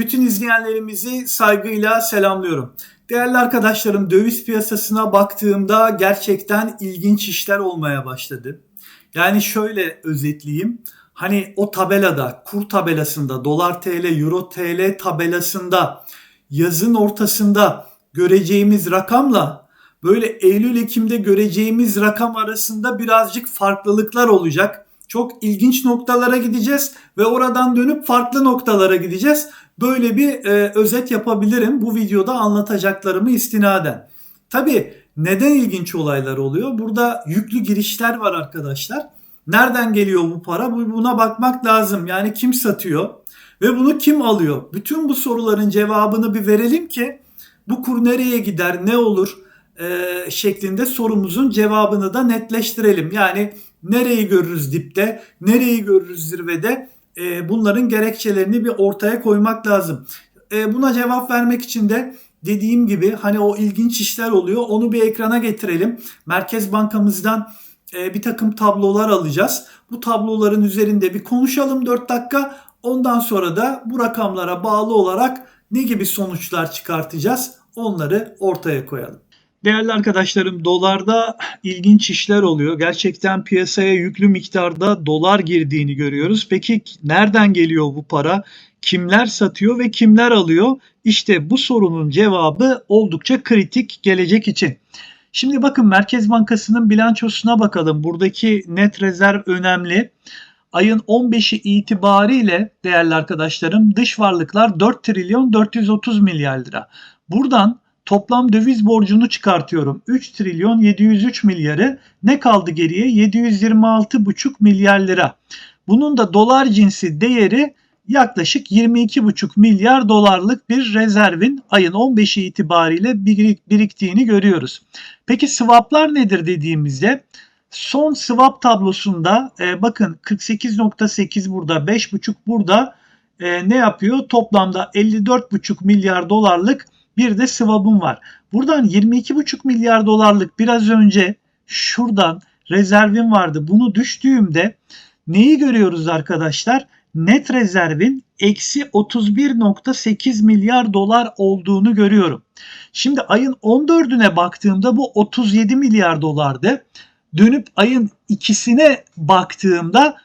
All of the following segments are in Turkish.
Bütün izleyenlerimizi saygıyla selamlıyorum. Değerli arkadaşlarım döviz piyasasına baktığımda gerçekten ilginç işler olmaya başladı. Yani şöyle özetleyeyim. Hani o tabelada, kur tabelasında, dolar TL, euro TL tabelasında yazın ortasında göreceğimiz rakamla böyle Eylül-Ekim'de göreceğimiz rakam arasında birazcık farklılıklar olacak. Çok ilginç noktalara gideceğiz ve oradan dönüp farklı noktalara gideceğiz. Böyle bir e, özet yapabilirim bu videoda anlatacaklarımı istinaden. Tabi neden ilginç olaylar oluyor? Burada yüklü girişler var arkadaşlar. Nereden geliyor bu para? Buna bakmak lazım. Yani kim satıyor ve bunu kim alıyor? Bütün bu soruların cevabını bir verelim ki bu kur nereye gider, ne olur e, şeklinde sorumuzun cevabını da netleştirelim. Yani nereyi görürüz dipte, nereyi görürüz zirvede e, bunların gerekçelerini bir ortaya koymak lazım. E, buna cevap vermek için de dediğim gibi hani o ilginç işler oluyor onu bir ekrana getirelim. Merkez Bankamızdan e, bir takım tablolar alacağız. Bu tabloların üzerinde bir konuşalım 4 dakika. Ondan sonra da bu rakamlara bağlı olarak ne gibi sonuçlar çıkartacağız onları ortaya koyalım. Değerli arkadaşlarım dolarda ilginç işler oluyor. Gerçekten piyasaya yüklü miktarda dolar girdiğini görüyoruz. Peki nereden geliyor bu para? Kimler satıyor ve kimler alıyor? İşte bu sorunun cevabı oldukça kritik gelecek için. Şimdi bakın Merkez Bankası'nın bilançosuna bakalım. Buradaki net rezerv önemli. Ayın 15'i itibariyle değerli arkadaşlarım dış varlıklar 4 trilyon 430 milyar lira. Buradan toplam döviz borcunu çıkartıyorum. 3 trilyon 703 milyarı ne kaldı geriye? 726,5 milyar lira. Bunun da dolar cinsi değeri yaklaşık 22,5 milyar dolarlık bir rezervin ayın 15'i itibariyle biriktiğini görüyoruz. Peki swaplar nedir dediğimizde son swap tablosunda e, bakın 48.8 burada 5,5 burada e, ne yapıyor? Toplamda 54,5 milyar dolarlık bir de swap'ım var. Buradan 22,5 milyar dolarlık biraz önce şuradan rezervim vardı. Bunu düştüğümde neyi görüyoruz arkadaşlar? Net rezervin eksi 31.8 milyar dolar olduğunu görüyorum. Şimdi ayın 14'üne baktığımda bu 37 milyar dolardı. Dönüp ayın ikisine baktığımda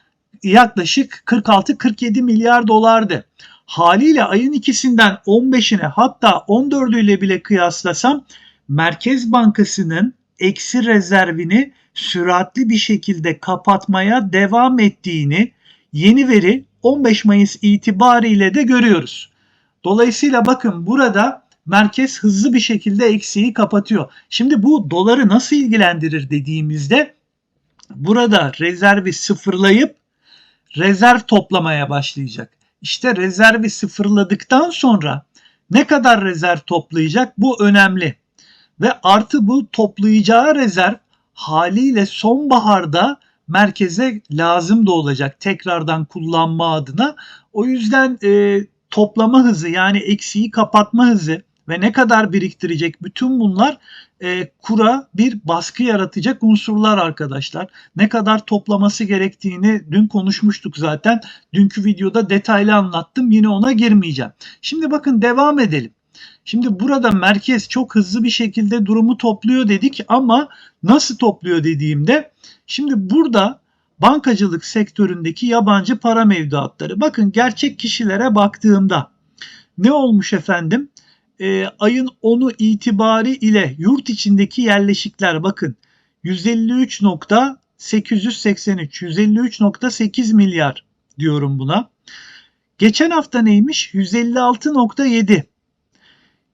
yaklaşık 46-47 milyar dolardı. Haliyle ayın ikisinden 15'ine hatta 14'üyle bile kıyaslasam Merkez Bankası'nın eksi rezervini süratli bir şekilde kapatmaya devam ettiğini yeni veri 15 Mayıs itibariyle de görüyoruz. Dolayısıyla bakın burada merkez hızlı bir şekilde eksiği kapatıyor. Şimdi bu doları nasıl ilgilendirir dediğimizde burada rezervi sıfırlayıp rezerv toplamaya başlayacak. İşte rezervi sıfırladıktan sonra ne kadar rezerv toplayacak bu önemli. Ve artı bu toplayacağı rezerv haliyle sonbaharda merkeze lazım da olacak tekrardan kullanma adına. O yüzden e, toplama hızı yani eksiği kapatma hızı ve ne kadar biriktirecek bütün bunlar e, kura bir baskı yaratacak unsurlar arkadaşlar. Ne kadar toplaması gerektiğini dün konuşmuştuk zaten. Dünkü videoda detaylı anlattım. Yine ona girmeyeceğim. Şimdi bakın devam edelim. Şimdi burada merkez çok hızlı bir şekilde durumu topluyor dedik ama nasıl topluyor dediğimde şimdi burada bankacılık sektöründeki yabancı para mevduatları. Bakın gerçek kişilere baktığımda ne olmuş efendim? E, ayın 10'u itibari ile yurt içindeki yerleşikler bakın 153.883 153.8 milyar diyorum buna. Geçen hafta neymiş? 156.7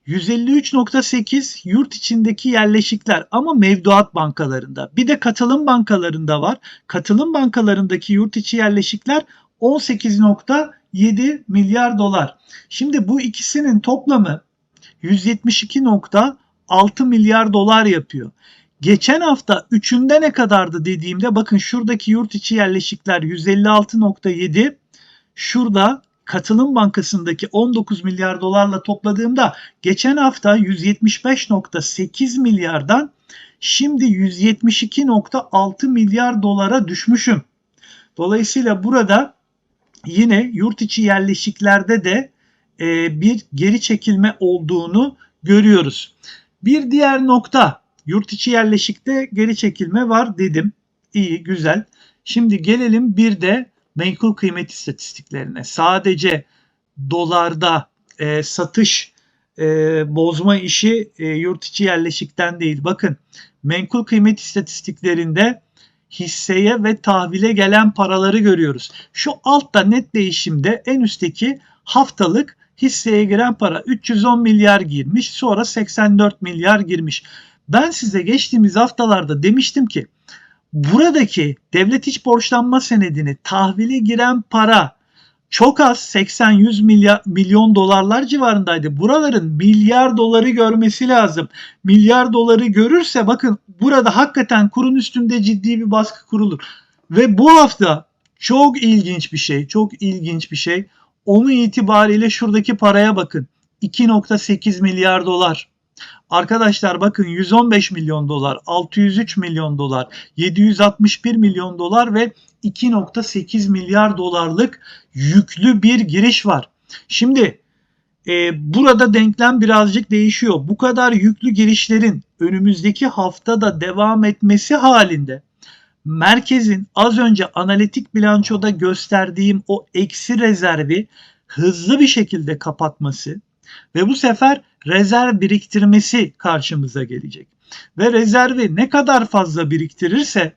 153.8 yurt içindeki yerleşikler ama mevduat bankalarında. Bir de katılım bankalarında var. Katılım bankalarındaki yurt içi yerleşikler 18.7 milyar dolar. Şimdi bu ikisinin toplamı 172.6 milyar dolar yapıyor. Geçen hafta üçünde ne kadardı dediğimde bakın şuradaki yurt içi yerleşikler 156.7 şurada Katılım Bankası'ndaki 19 milyar dolarla topladığımda geçen hafta 175.8 milyardan şimdi 172.6 milyar dolara düşmüşüm. Dolayısıyla burada yine yurt içi yerleşiklerde de e, bir geri çekilme olduğunu görüyoruz. Bir diğer nokta yurt içi yerleşikte geri çekilme var dedim. İyi güzel. Şimdi gelelim bir de menkul kıymet istatistiklerine. Sadece dolarda e, satış e, bozma işi e, yurt içi yerleşikten değil. Bakın menkul kıymet istatistiklerinde hisseye ve tahvile gelen paraları görüyoruz. Şu altta net değişimde en üstteki haftalık hisseye giren para 310 milyar girmiş sonra 84 milyar girmiş. Ben size geçtiğimiz haftalarda demiştim ki buradaki devlet iç borçlanma senedini tahvile giren para çok az 80-100 milyar, milyon dolarlar civarındaydı. Buraların milyar doları görmesi lazım. Milyar doları görürse bakın burada hakikaten kurun üstünde ciddi bir baskı kurulur. Ve bu hafta çok ilginç bir şey, çok ilginç bir şey. Onun itibariyle şuradaki paraya bakın. 2.8 milyar dolar. Arkadaşlar bakın 115 milyon dolar, 603 milyon dolar, 761 milyon dolar ve 2.8 milyar dolarlık yüklü bir giriş var. Şimdi e, burada denklem birazcık değişiyor. Bu kadar yüklü girişlerin önümüzdeki haftada devam etmesi halinde merkezin az önce analitik bilançoda gösterdiğim o eksi rezervi hızlı bir şekilde kapatması ve bu sefer rezerv biriktirmesi karşımıza gelecek. Ve rezervi ne kadar fazla biriktirirse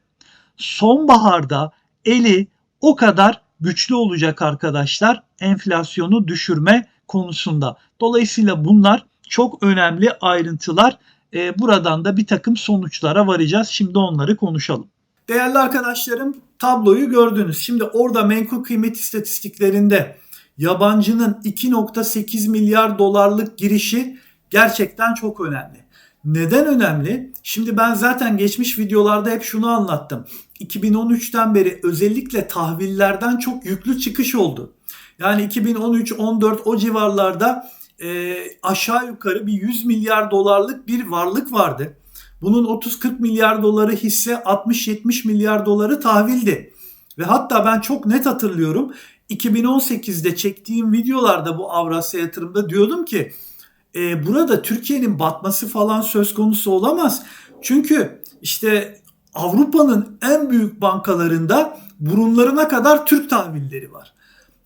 sonbaharda eli o kadar güçlü olacak arkadaşlar enflasyonu düşürme konusunda. Dolayısıyla bunlar çok önemli ayrıntılar. E, buradan da bir takım sonuçlara varacağız. Şimdi onları konuşalım. Değerli arkadaşlarım tabloyu gördünüz. Şimdi orada menkul kıymet istatistiklerinde yabancının 2.8 milyar dolarlık girişi gerçekten çok önemli. Neden önemli? Şimdi ben zaten geçmiş videolarda hep şunu anlattım. 2013'ten beri özellikle tahvillerden çok yüklü çıkış oldu. Yani 2013-14 o civarlarda e, aşağı yukarı bir 100 milyar dolarlık bir varlık vardı. Bunun 30-40 milyar doları hisse 60-70 milyar doları tahvildi. Ve hatta ben çok net hatırlıyorum 2018'de çektiğim videolarda bu Avrasya yatırımda diyordum ki e, burada Türkiye'nin batması falan söz konusu olamaz. Çünkü işte Avrupa'nın en büyük bankalarında burunlarına kadar Türk tahvilleri var.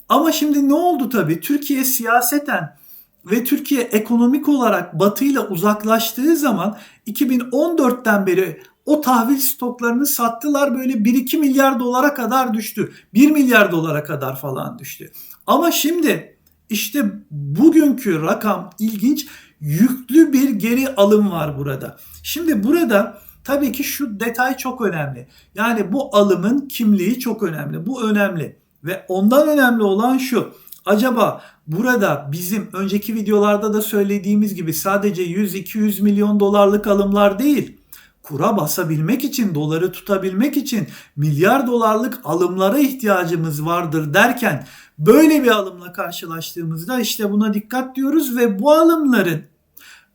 Ama şimdi ne oldu tabii? Türkiye siyaseten ve Türkiye ekonomik olarak Batı ile uzaklaştığı zaman 2014'ten beri o tahvil stoklarını sattılar böyle 1-2 milyar dolara kadar düştü. 1 milyar dolara kadar falan düştü. Ama şimdi işte bugünkü rakam ilginç. Yüklü bir geri alım var burada. Şimdi burada tabii ki şu detay çok önemli. Yani bu alımın kimliği çok önemli. Bu önemli. Ve ondan önemli olan şu. Acaba burada bizim önceki videolarda da söylediğimiz gibi sadece 100-200 milyon dolarlık alımlar değil kura basabilmek için, doları tutabilmek için milyar dolarlık alımlara ihtiyacımız vardır derken böyle bir alımla karşılaştığımızda işte buna dikkat diyoruz ve bu alımların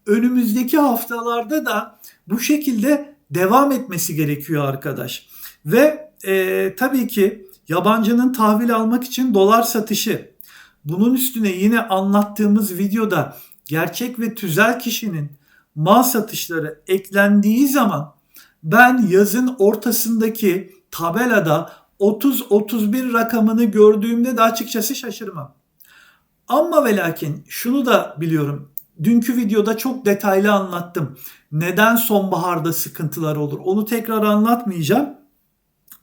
önümüzdeki haftalarda da bu şekilde devam etmesi gerekiyor arkadaş. Ve e, tabii ki yabancının tahvil almak için dolar satışı. Bunun üstüne yine anlattığımız videoda gerçek ve tüzel kişinin mal satışları eklendiği zaman ben yazın ortasındaki tabelada 30-31 rakamını gördüğümde de açıkçası şaşırmam. Ama ve lakin şunu da biliyorum. Dünkü videoda çok detaylı anlattım. Neden sonbaharda sıkıntılar olur? Onu tekrar anlatmayacağım.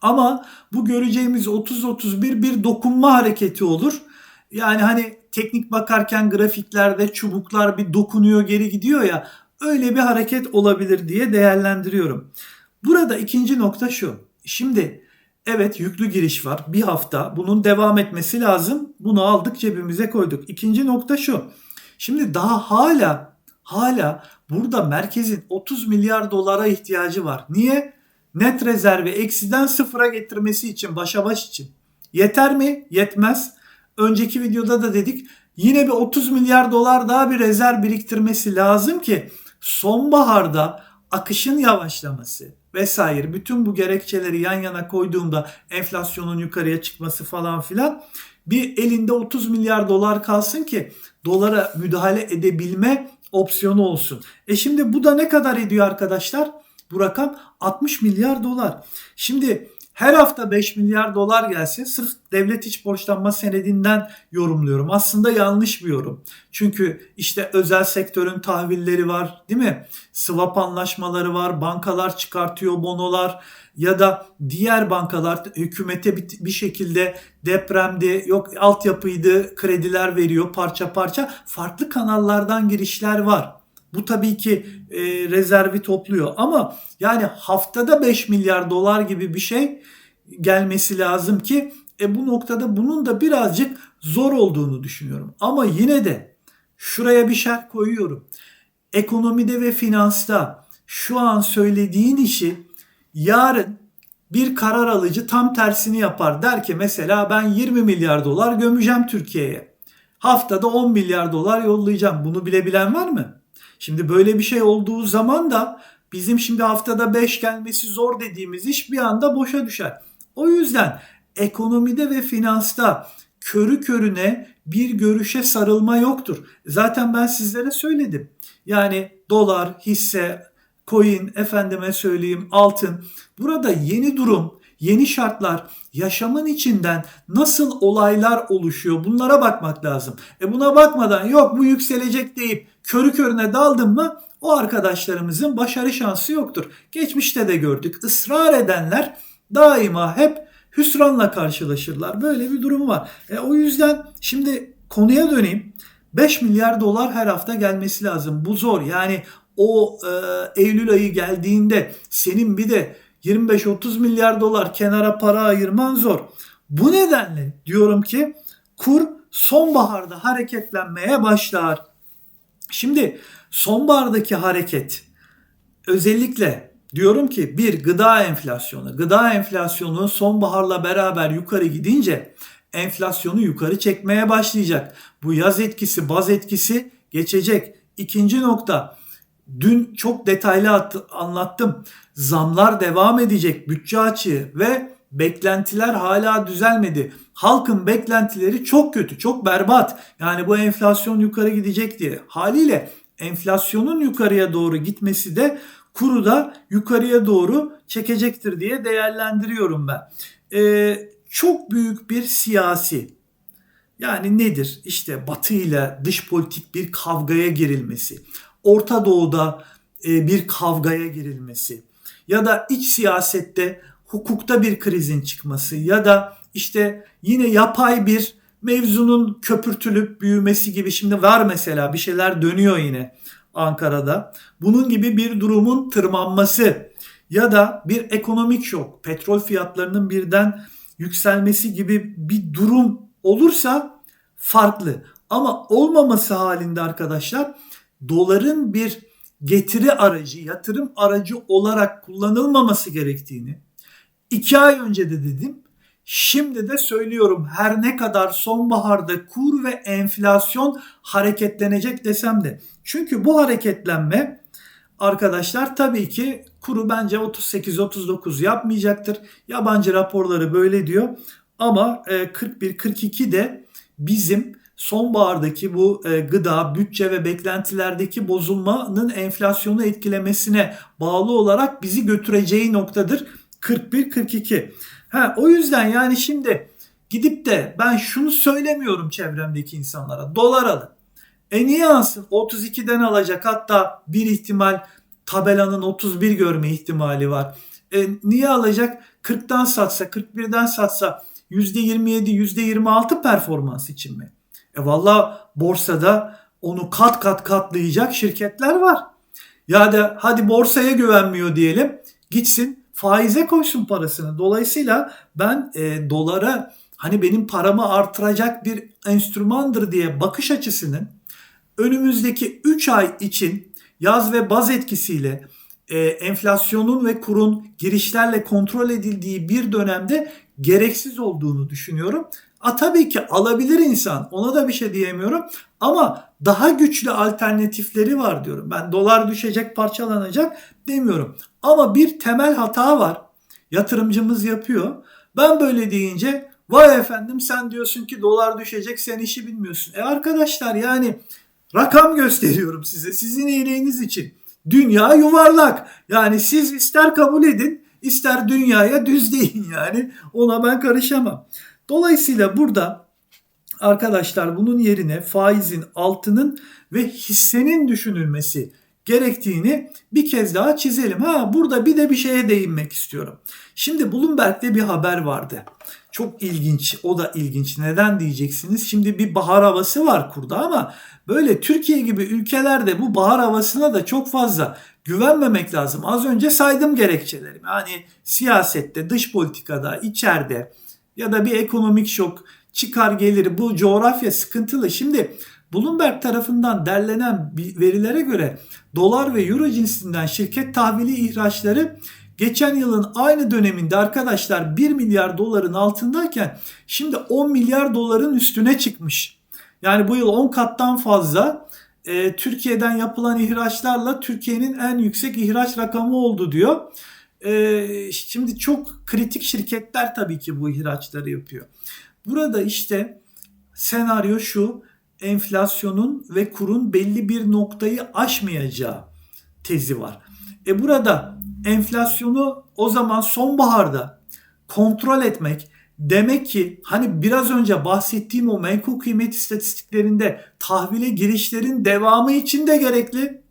Ama bu göreceğimiz 30-31 bir dokunma hareketi olur. Yani hani teknik bakarken grafiklerde çubuklar bir dokunuyor geri gidiyor ya öyle bir hareket olabilir diye değerlendiriyorum. Burada ikinci nokta şu. Şimdi evet yüklü giriş var. Bir hafta bunun devam etmesi lazım. Bunu aldık cebimize koyduk. İkinci nokta şu. Şimdi daha hala hala burada merkezin 30 milyar dolara ihtiyacı var. Niye? Net rezervi eksiden sıfıra getirmesi için, başa baş için. Yeter mi? Yetmez. Önceki videoda da dedik yine bir 30 milyar dolar daha bir rezerv biriktirmesi lazım ki sonbaharda akışın yavaşlaması vesaire bütün bu gerekçeleri yan yana koyduğumda enflasyonun yukarıya çıkması falan filan bir elinde 30 milyar dolar kalsın ki dolara müdahale edebilme opsiyonu olsun. E şimdi bu da ne kadar ediyor arkadaşlar? Bu rakam 60 milyar dolar. Şimdi her hafta 5 milyar dolar gelse sırf devlet iç borçlanma senedinden yorumluyorum. Aslında yanlış bir yorum. Çünkü işte özel sektörün tahvilleri var değil mi? Swap anlaşmaları var, bankalar çıkartıyor bonolar ya da diğer bankalar hükümete bir şekilde depremde yok altyapıydı krediler veriyor parça parça farklı kanallardan girişler var. Bu tabii ki e, rezervi topluyor ama yani haftada 5 milyar dolar gibi bir şey gelmesi lazım ki e, bu noktada bunun da birazcık zor olduğunu düşünüyorum. Ama yine de şuraya bir şart koyuyorum. Ekonomide ve finansta şu an söylediğin işi yarın bir karar alıcı tam tersini yapar. Der ki mesela ben 20 milyar dolar gömeceğim Türkiye'ye. Haftada 10 milyar dolar yollayacağım. Bunu bilebilen var mı? Şimdi böyle bir şey olduğu zaman da bizim şimdi haftada 5 gelmesi zor dediğimiz iş bir anda boşa düşer. O yüzden ekonomide ve finansta körü körüne bir görüşe sarılma yoktur. Zaten ben sizlere söyledim. Yani dolar, hisse, coin, efendime söyleyeyim altın. Burada yeni durum, yeni şartlar, yaşamın içinden nasıl olaylar oluşuyor bunlara bakmak lazım. E buna bakmadan yok bu yükselecek deyip körü körüne daldın mı o arkadaşlarımızın başarı şansı yoktur. Geçmişte de gördük. Israr edenler daima hep hüsranla karşılaşırlar. Böyle bir durum var. E, o yüzden şimdi konuya döneyim. 5 milyar dolar her hafta gelmesi lazım. Bu zor. Yani o e, Eylül ayı geldiğinde senin bir de 25-30 milyar dolar kenara para ayırman zor. Bu nedenle diyorum ki kur sonbaharda hareketlenmeye başlar. Şimdi sonbahardaki hareket özellikle diyorum ki bir gıda enflasyonu. Gıda enflasyonu sonbaharla beraber yukarı gidince enflasyonu yukarı çekmeye başlayacak. Bu yaz etkisi, baz etkisi geçecek. İkinci nokta dün çok detaylı anlattım. Zamlar devam edecek bütçe açığı ve beklentiler hala düzelmedi. Halkın beklentileri çok kötü, çok berbat. Yani bu enflasyon yukarı gidecek diye. Haliyle enflasyonun yukarıya doğru gitmesi de kuru da yukarıya doğru çekecektir diye değerlendiriyorum ben. Ee, çok büyük bir siyasi yani nedir? İşte Batı ile dış politik bir kavgaya girilmesi, Orta Doğu'da e, bir kavgaya girilmesi ya da iç siyasette hukukta bir krizin çıkması ya da işte yine yapay bir mevzunun köpürtülüp büyümesi gibi şimdi var mesela bir şeyler dönüyor yine Ankara'da. Bunun gibi bir durumun tırmanması ya da bir ekonomik şok, petrol fiyatlarının birden yükselmesi gibi bir durum olursa farklı. Ama olmaması halinde arkadaşlar doların bir getiri aracı, yatırım aracı olarak kullanılmaması gerektiğini iki ay önce de dedim. Şimdi de söylüyorum her ne kadar sonbaharda kur ve enflasyon hareketlenecek desem de. Çünkü bu hareketlenme arkadaşlar tabii ki kuru bence 38-39 yapmayacaktır. Yabancı raporları böyle diyor. Ama 41-42 e, de bizim sonbahardaki bu e, gıda, bütçe ve beklentilerdeki bozulmanın enflasyonu etkilemesine bağlı olarak bizi götüreceği noktadır 41-42. Ha, o yüzden yani şimdi gidip de ben şunu söylemiyorum çevremdeki insanlara. Dolar alın. E niye alsın? 32'den alacak hatta bir ihtimal tabelanın 31 görme ihtimali var. E niye alacak? 40'tan satsa, 41'den satsa %27, %26 performans için mi? E valla borsada onu kat kat katlayacak şirketler var. Ya da hadi borsaya güvenmiyor diyelim. Gitsin faize koysun parasını. Dolayısıyla ben e, dolara hani benim paramı artıracak bir enstrümandır diye bakış açısının önümüzdeki 3 ay için yaz ve baz etkisiyle e, enflasyonun ve kurun girişlerle kontrol edildiği bir dönemde gereksiz olduğunu düşünüyorum. A tabii ki alabilir insan. Ona da bir şey diyemiyorum. Ama daha güçlü alternatifleri var diyorum. Ben dolar düşecek, parçalanacak demiyorum. Ama bir temel hata var. Yatırımcımız yapıyor. Ben böyle deyince Vay efendim sen diyorsun ki dolar düşecek sen işi bilmiyorsun. E arkadaşlar yani rakam gösteriyorum size sizin iyiliğiniz için. Dünya yuvarlak. Yani siz ister kabul edin ister dünyaya düz deyin yani ona ben karışamam. Dolayısıyla burada arkadaşlar bunun yerine faizin altının ve hissenin düşünülmesi gerektiğini bir kez daha çizelim. Ha burada bir de bir şeye değinmek istiyorum. Şimdi Bloomberg'de bir haber vardı. Çok ilginç. O da ilginç. Neden diyeceksiniz? Şimdi bir bahar havası var kurda ama böyle Türkiye gibi ülkelerde bu bahar havasına da çok fazla güvenmemek lazım. Az önce saydım gerekçelerimi. Yani siyasette, dış politikada, içeride ya da bir ekonomik şok çıkar gelir. Bu coğrafya sıkıntılı. Şimdi Bloomberg tarafından derlenen verilere göre dolar ve euro cinsinden şirket tahvili ihraçları geçen yılın aynı döneminde arkadaşlar 1 milyar doların altındayken şimdi 10 milyar doların üstüne çıkmış. Yani bu yıl 10 kattan fazla e, Türkiye'den yapılan ihraçlarla Türkiye'nin en yüksek ihraç rakamı oldu diyor. E, şimdi çok kritik şirketler tabii ki bu ihraçları yapıyor. Burada işte senaryo şu enflasyonun ve kurun belli bir noktayı aşmayacağı tezi var. E burada enflasyonu o zaman sonbaharda kontrol etmek demek ki hani biraz önce bahsettiğim o menkul kıymet istatistiklerinde tahvile girişlerin devamı için de gerekli.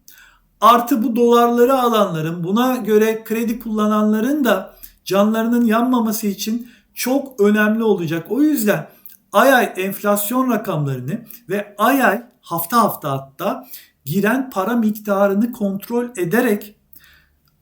Artı bu dolarları alanların buna göre kredi kullananların da canlarının yanmaması için çok önemli olacak. O yüzden ay ay enflasyon rakamlarını ve ay ay hafta hafta hatta giren para miktarını kontrol ederek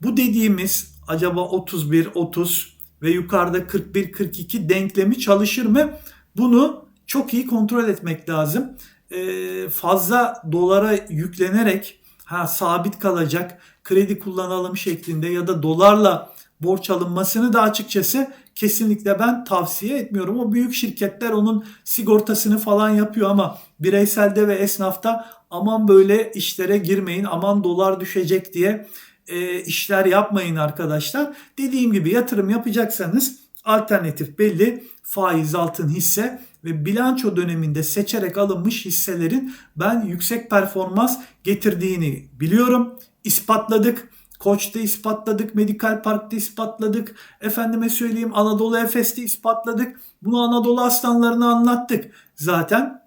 bu dediğimiz acaba 31, 30 ve yukarıda 41, 42 denklemi çalışır mı? Bunu çok iyi kontrol etmek lazım. Ee, fazla dolara yüklenerek ha sabit kalacak kredi kullanalım şeklinde ya da dolarla borç alınmasını da açıkçası kesinlikle ben tavsiye etmiyorum. O büyük şirketler onun sigortasını falan yapıyor ama bireyselde ve esnafta aman böyle işlere girmeyin, aman dolar düşecek diye e, işler yapmayın arkadaşlar. Dediğim gibi yatırım yapacaksanız alternatif belli. Faiz altın hisse ve bilanço döneminde seçerek alınmış hisselerin ben yüksek performans getirdiğini biliyorum. İspatladık. Koç'ta ispatladık, Medikal Park'ta ispatladık. Efendime söyleyeyim Anadolu Efes'te ispatladık. Bunu Anadolu aslanlarına anlattık zaten.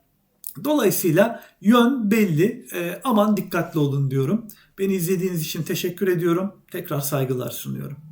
Dolayısıyla yön belli. E, aman dikkatli olun diyorum. Beni izlediğiniz için teşekkür ediyorum. Tekrar saygılar sunuyorum.